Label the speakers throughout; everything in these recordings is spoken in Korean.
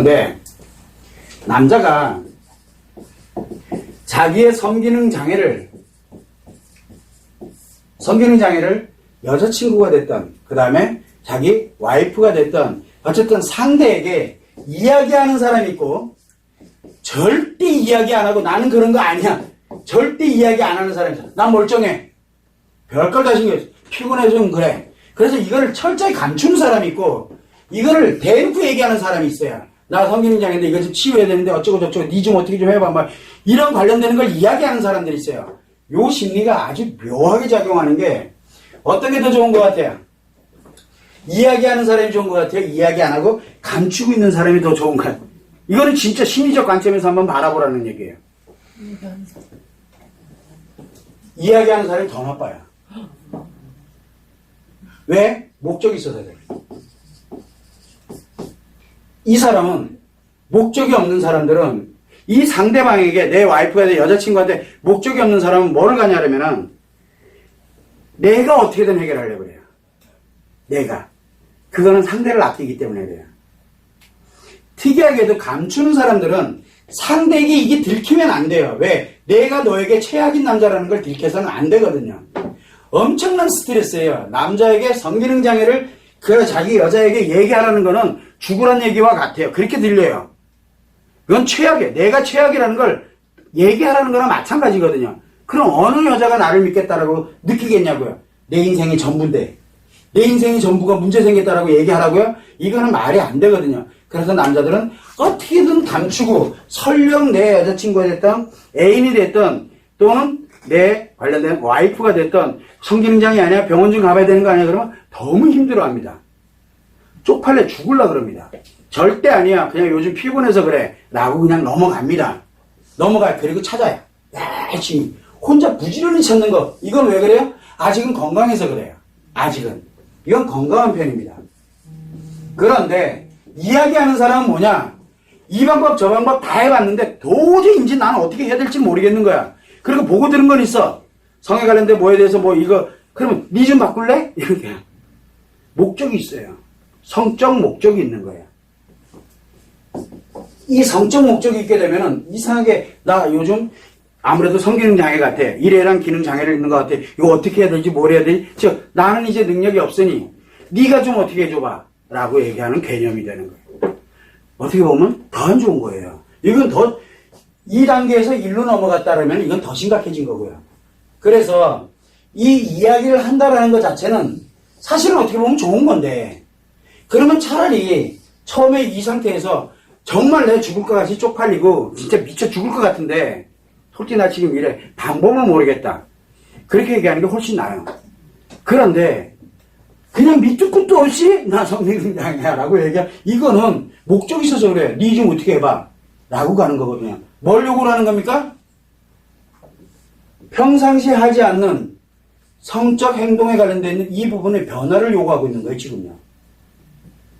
Speaker 1: 근데 남자가 자기의 성기능 장애를 성기능 장애를 여자친구가 됐던 그 다음에 자기 와이프가 됐던 어쨌든 상대에게 이야기하는 사람이 있고 절대 이야기 안 하고 나는 그런 거 아니야. 절대 이야기 안 하는 사람이 있어. 난 멀쩡해. 별걸 다 신경 써 피곤해서 좀 그래. 그래서 이거를 철저히 감추는 사람이 있고 이거를 대놓고 얘기하는 사람이 있어요 나 성기능 장애인데 이거 좀 치유해야 되는데 어쩌고 저쩌고 니 좀 어떻게 좀 해봐 막 이런 관련되는 걸 이야기하는 사람들이 있어요 요 심리가 아주 묘하게 작용하는 게 어떤 게 더 좋은 것 같아요? 이야기하는 사람이 좋은 것 같아요? 이야기 안 하고 감추고 있는 사람이 더 좋은 것 같아요? 이거는 진짜 심리적 관점에서 한번 바라보라는 얘기예요. 이야기하는 사람이 더 나빠요. 왜? 목적이 있어서 그래요. 이 사람은 목적이 없는 사람들은 이 상대방에게 내 와이프가 내 여자친구한테 목적이 없는 사람은 뭐를 가냐면은 내가 어떻게든 해결하려고 그래요. 내가. 그거는 상대를 아끼기 때문에 그래요. 특이하게도 감추는 사람들은 상대에게 이게 들키면 안 돼요. 왜? 내가 너에게 최악인 남자라는 걸 들켜서는 안 되거든요. 엄청난 스트레스예요. 남자에게 성기능 장애를 그 자기 여자에게 얘기하라는 거는 죽으란 얘기와 같아요. 그렇게 들려요. 그건 최악이에요. 내가 최악이라는 걸 얘기하라는 거나 마찬가지거든요. 그럼 어느 여자가 나를 믿겠다라고 느끼겠냐고요. 내 인생이 전부인데. 내 인생이 전부가 문제 생겼다라고 얘기하라고요? 이거는 말이 안 되거든요. 그래서 남자들은 어떻게든 감추고 설령 내 여자친구가 됐던 애인이 됐던 또는 내 관련된 와이프가 됐던 성기능장이 아니야 병원 좀 가봐야 되는 거 아니야 그러면 너무 힘들어합니다. 쪽팔려 죽을라 그럽니다. 절대 아니야. 그냥 요즘 피곤해서 그래. 라고 그냥 넘어갑니다. 넘어가요. 그리고 찾아요. 열심히. 혼자 부지런히 찾는 거. 이건 왜 그래요? 아직은 건강해서 그래요. 아직은. 이건 건강한 편입니다. 그런데 이야기하는 사람은 뭐냐? 이 방법 저 방법 다 해봤는데 도저히 이제 나는 어떻게 해야 될지 모르겠는 거야. 그리고 보고 들은 건 있어. 성에 관련된 뭐에 대해서 뭐 이거 그러면 니 좀 바꿀래? 이렇게 목적이 있어요. 성적 목적이 있는 거예요. 이 성적 목적이 있게 되면은 이상하게 나 요즘 아무래도 성기능 장애 같아. 일해랑 기능 장애를 있는 것 같아. 이거 어떻게 해야 될지 뭘 해야 되지? 즉 나는 이제 능력이 없으니 네가 좀 어떻게 해줘봐. 라고 얘기하는 개념이 되는 거예요. 어떻게 보면 더 안 좋은 거예요. 이건 더 2단계에서 1로 넘어갔다면 이건 더 심각해진 거고요. 그래서 이 이야기를 한다라는 것 자체는 사실은 어떻게 보면 좋은 건데 그러면 차라리 처음에 이 상태에서 정말 내 죽을 것 같이 쪽팔리고 진짜 미쳐 죽을 것 같은데 솔직히 나 지금 이래 방법을 모르겠다. 그렇게 얘기하는 게 훨씬 나아요. 그런데 그냥 밑도 끝도 없이 나 성리능장이야 라고 얘기하 이거는 목적이 있어서 그래. 니 좀 어떻게 해봐. 라고 가는 거거든요. 뭘 요구를 하는 겁니까? 평상시에 하지 않는 성적 행동에 관련된 이 부분의 변화를 요구하고 있는 거예요, 지금요.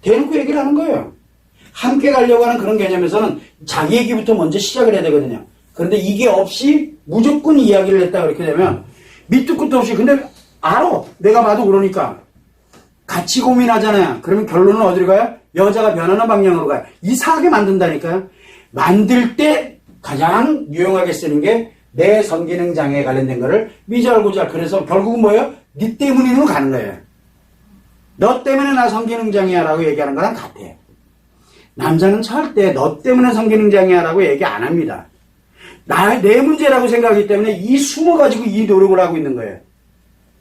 Speaker 1: 대놓고 얘기를 하는 거예요. 함께 가려고 하는 그런 개념에서는 자기 얘기부터 먼저 시작을 해야 되거든요. 그런데 이게 없이 무조건 이야기를 했다 그렇게 되면 밑도 끝도 없이 근데 알아. 내가 봐도 그러니까. 같이 고민하잖아요. 그러면 결론은 어디로 가요? 여자가 변하는 방향으로 가요. 이상하게 만든다니까요. 만들 때 가장 유용하게 쓰는 게 내 성기능 장애에 관련된 거를 미잘고잘 그래서 결국은 뭐예요? 니 때문이로 가는 거예요. 너 때문에 나 성기능 장애야라고 얘기하는 거랑 같아요. 남자는 절대 너 때문에 성기능 장애야라고 얘기 안 합니다. 나, 내 문제라고 생각하기 때문에 이 숨어가지고 이 노력을 하고 있는 거예요.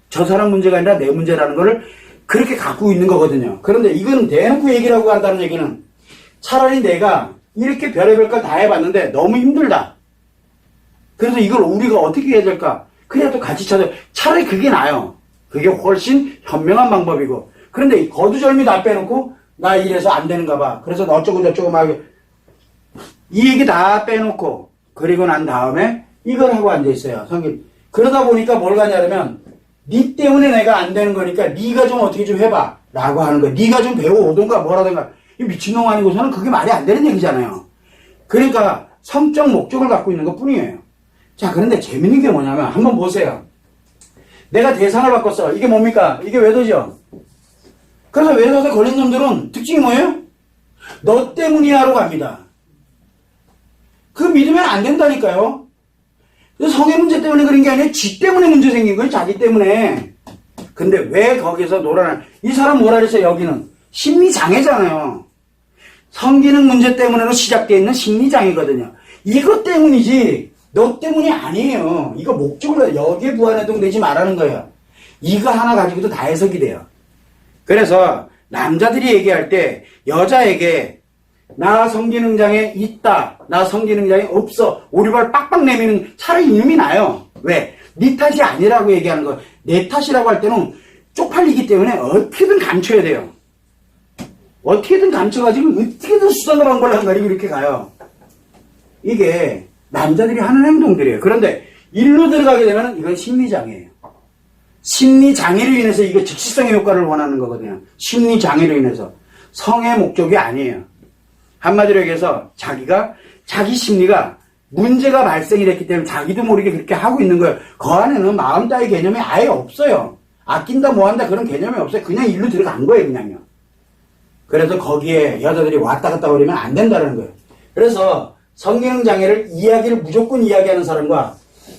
Speaker 1: 저 사람 문제가 아니라 내 문제라는 거를 그렇게 갖고 있는 거거든요. 그런데 이건 대놓고 얘기를 하고 한다는 얘기는 차라리 내가 이렇게 별의별 걸 다 해봤는데 너무 힘들다. 그래서 이걸 우리가 어떻게 해야 될까? 그래야 또 같이 찾아. 차라리 그게 나아요. 그게 훨씬 현명한 방법이고. 그런데 이 거두절미 다 빼놓고 나 이래서 안 되는가 봐. 그래서 너 어쩌고 저쩌고 막 이 얘기 다 빼놓고 그리고 난 다음에 이걸 하고 앉아 있어요. 성경. 그러다 보니까 뭘 가냐면 네 때문에 내가 안 되는 거니까 네가 좀 어떻게 좀 해봐 라고 하는 거야. 네가 좀 배워오던가 뭐라던가 이 미친놈 아니고서는 그게 말이 안 되는 얘기잖아요. 그러니까 성적 목적을 갖고 있는 것 뿐이에요. 자 그런데 재밌는 게 뭐냐면 한번 보세요. 내가 대상을 바꿨어. 이게 뭡니까? 이게 외도죠. 그래서 외도에 걸린 놈들은 특징이 뭐예요? 너 때문이야로 갑니다. 그 믿으면 안 된다니까요. 그 성의 문제 때문에 그런 게 아니라 지 때문에 문제 생긴 거예요. 자기 때문에. 근데 왜 거기서 놀아나? 이 사람 뭐라 그랬어요, 여기는? 심리장애잖아요. 성기능 문제 때문에로 시작되어 있는 심리장애거든요. 이것 때문이지, 너 때문이 아니에요. 이거 목적으로 여기에 부안해동 되지 말라는 거예요. 이거 하나 가지고도 다 해석이 돼요. 그래서 남자들이 얘기할 때 여자에게 나 성기능 장애 있다. 나 성기능 장애 없어. 오리발 빡빡 내미는 차라리 이놈이 나요. 왜? 네 탓이 아니라고 얘기하는 거. 내 탓이라고 할 때는 쪽팔리기 때문에 어떻게든 감춰야 돼요. 어떻게든 감춰가지고 어떻게든 수단을 방법을 한가리고 이렇게 가요. 이게 남자들이 하는 행동들이에요. 그런데 일로 들어가게 되면 이건 심리장애예요. 심리장애로 인해서 이거 즉시성의 효과를 원하는 거거든요. 심리장애로 인해서. 성의 목적이 아니에요. 한마디로 얘기해서 자기가 자기 심리가 문제가 발생이 됐기 때문에 자기도 모르게 그렇게 하고 있는 거예요. 그 안에는 마음 따위 개념이 아예 없어요. 아낀다 뭐한다 그런 개념이 없어요. 그냥 일로 들어간 거예요 그냥요. 그래서 거기에 여자들이 왔다 갔다 거리면 안 된다는 거예요. 그래서 성기능 장애를 이야기를 무조건 이야기하는 사람과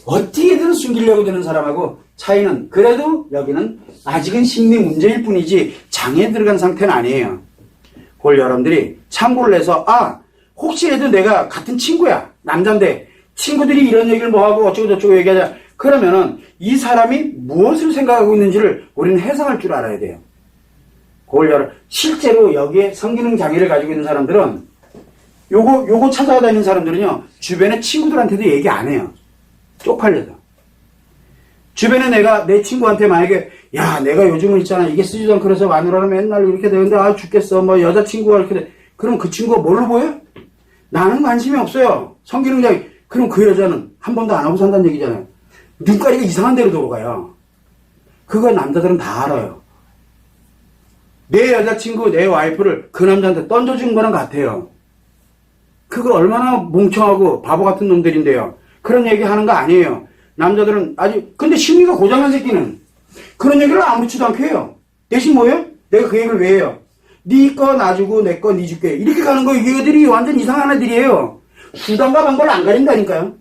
Speaker 1: 어떻게든 숨기려고 드는 사람하고 차이는 그래도 여기는 아직은 심리 문제일 뿐이지 장애 들어간 상태는 아니에요. 그걸 여러분들이 참고를 해서 아 혹시라도 내가 같은 친구야 남잔데 친구들이 이런 얘기를 뭐하고 어쩌고 저쩌고 얘기하자 그러면은 이 사람이 무엇을 생각하고 있는지를 우리는 해석할 줄 알아야 돼요. 여러 실제로 여기에 성기능 장애를 가지고 있는 사람들은 요거 요거 찾아다니는 사람들은요 주변에 친구들한테도 얘기 안 해요. 쪽팔려서. 주변에 내가 내 친구한테 만약에 야 내가 요즘은 있잖아. 이게 쓰지도 않고 그래서 마누라를 맨날 이렇게 되는데 아 죽겠어. 뭐 여자친구가 이렇게 돼. 그럼 그 친구가 뭘로 보여? 나는 관심이 없어요. 성기능 장애. 그럼 그 여자는 한 번도 안 하고 산다는 얘기잖아요. 눈가리가 이상한 데로 돌아가요. 그거 남자들은 다 알아요 내 여자친구 내 와이프를 그 남자한테 던져준 거랑 같아요 그거 얼마나 멍청하고 바보 같은 놈들인데요 그런 얘기 하는 거 아니에요 남자들은 아주 근데 심리가 고장난 새끼는 그런 얘기를 아무렇지도 않게 해요. 대신 뭐예요? 내가 그 얘기를 왜 해요? 네거 놔주고 내거네 줄게. 이렇게 가는 거 얘들이 완전 이상한 애들이에요. 수단과 방법을 안 가린다니까요.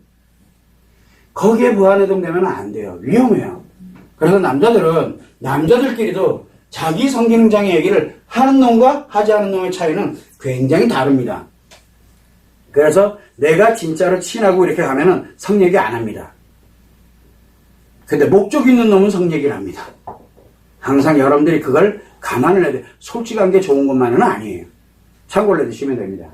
Speaker 1: 거기에 무한해동되면 안 돼요. 위험해요. 그래서 남자들은 남자들끼리도 자기 성기능장애 얘기를 하는 놈과 하지 않은 놈의 차이는 굉장히 다릅니다. 그래서 내가 진짜로 친하고 이렇게 가면은 성 얘기 안 합니다. 근데 목적 있는 놈은 성 얘기를 합니다. 항상 여러분들이 그걸 감안을 해야 돼. 솔직한 게 좋은 것만은 아니에요. 참고를 해두시면 됩니다.